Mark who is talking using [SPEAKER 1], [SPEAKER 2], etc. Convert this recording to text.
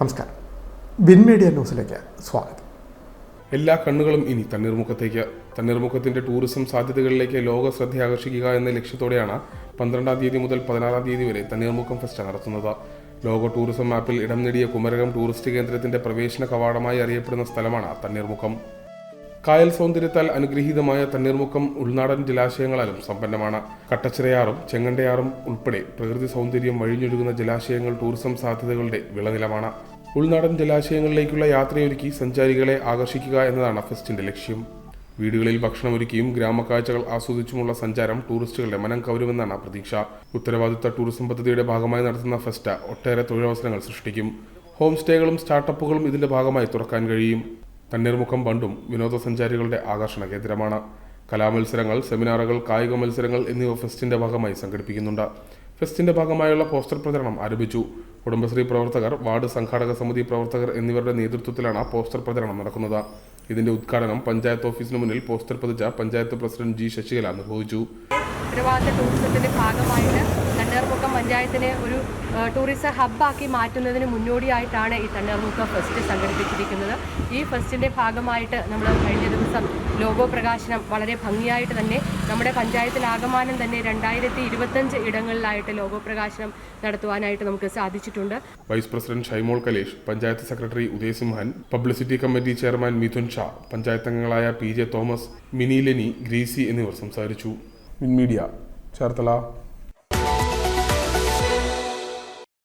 [SPEAKER 1] നമസ്കാരം. Bin media ന്യൂസിലേക്ക് സ്വാഗതം.
[SPEAKER 2] എല്ലാ കണ്ണുകളും ഇനി തണ്ണീർമുഖത്തേക്ക്. തണ്ണീർമുഖത്തിന്റെ ടൂറിസം സാധ്യതകളിലേക്ക് ലോക ശ്രദ്ധ ആകർഷിക്കുക എന്ന ലക്ഷ്യത്തോടെയാണ് പന്ത്രണ്ടാം തീയതി മുതൽ പതിനാറാം തീയതി വരെ തണ്ണീർമുഖം ഫെസ്റ്റ് നടത്തുന്നത്. ലോക ടൂറിസം മാപ്പിൽ ഇടം നേടിയ കുമരകം ടൂറിസ്റ്റ് കേന്ദ്രത്തിന്റെ പ്രവേശന കവാടമായി അറിയപ്പെടുന്ന സ്ഥലമാണ് തണ്ണീർമുഖം. കായൽ സൗന്ദര്യത്താൽ അനുഗ്രഹീതമായ തണ്ണീർമുക്കം ഉൾനാടൻ ജലാശയങ്ങളാലും സമ്പന്നമാണ്. കട്ടച്ചിറയാറും ചെങ്ങണ്ടയാറും ഉൾപ്പെടെ പ്രകൃതി സൗന്ദര്യം വഴിഞ്ഞൊഴുകുന്ന ജലാശയങ്ങൾ ടൂറിസം സാധ്യതകളുടെ വിളനിലമാണ്. ഉൾനാടൻ ജലാശയങ്ങളിലേക്കുള്ള യാത്രയൊരുക്കി സഞ്ചാരികളെ ആകർഷിക്കുക എന്നതാണ് ഫെസ്റ്റിന്റെ ലക്ഷ്യം. വീടുകളിൽ ഭക്ഷണം ഭക്ഷണമൊരുക്കിയും ഗ്രാമക്കാഴ്ചകൾ ആസ്വദിച്ചുമുള്ള സഞ്ചാരം ടൂറിസ്റ്റുകളുടെ മനം കവരുമെന്നാണ് പ്രതീക്ഷ. ഉത്തരവാദിത്ത ടൂറിസം പദ്ധതിയുടെ ഭാഗമായി നടത്തുന്ന ഫെസ്റ്റ ഒട്ടേറെ തൊഴിലവസരങ്ങൾ സൃഷ്ടിക്കും. ഹോം സ്റ്റേകളും സ്റ്റാർട്ടപ്പുകളും ഇതിന്റെ ഭാഗമായി തുറക്കാൻ കഴിയും. തണ്ണീർമുഖം ബണ്ടും വിനോദസഞ്ചാരികളുടെ ആകർഷണ കേന്ദ്രമാണ്. കലാമത്സരങ്ങൾ സെമിനാറുകൾ കായിക മത്സരങ്ങൾ എന്നിവ ഫെസ്റ്റിന്റെ ഭാഗമായി സംഘടിപ്പിക്കുന്നുണ്ട്. ഫെസ്റ്റിന്റെ ഭാഗമായുള്ള പോസ്റ്റർ പ്രചരണം ആരംഭിച്ചു. കുടുംബശ്രീ പ്രവർത്തകർ വാർഡ് സംഘാടക സമിതി പ്രവർത്തകർ എന്നിവരുടെ നേതൃത്വത്തിലാണ് പോസ്റ്റർ പ്രചരണം നടക്കുന്നത്. ഇതിന്റെ ഉദ്ഘാടനം പഞ്ചായത്ത് ഓഫീസിന് മുന്നിൽ പോസ്റ്റർ പതിച്ച പഞ്ചായത്ത് പ്രസിഡന്റ് ജി ശശികല നിർവഹിച്ചു
[SPEAKER 3] ഭാഗമായിട്ട് പഞ്ചായത്തിനെ ഒരു ടൂറിസം ഹബ്ബാക്കി മാറ്റുന്നതിന് മുന്നോടിയായിട്ടാണ് ഈ തണ്ണീർമുക്ക ഫെസ്റ്റ് സംഘടിപ്പിച്ചിരിക്കുന്നത്. ഈ ഫെസ്റ്റിന്റെ ഭാഗമായിട്ട് നമ്മൾ കഴിഞ്ഞ ദിവസം ലോഗോ പ്രകാശനം വളരെ ഭംഗിയായിട്ട് തന്നെ നമ്മുടെ പഞ്ചായത്തിൽ ആകമാനം തന്നെ രണ്ടായിരത്തി ഇരുപത്തഞ്ച് ഇടങ്ങളിലായിട്ട് ലോഗോ പ്രകാശനം നടത്തുവാനായിട്ട് നമുക്ക് സാധിച്ചിട്ടുണ്ട്.
[SPEAKER 2] Vice president Shymol Kalesh panchayat secretary Udayasimhan publicity committee chairman Mithun Sha panchayat അംഗങ്ങളായ P J Thomas Mini Leni Greecy എന്നിവർ സംസാരിച്ചു. മീഡിയ ചേർത്തല.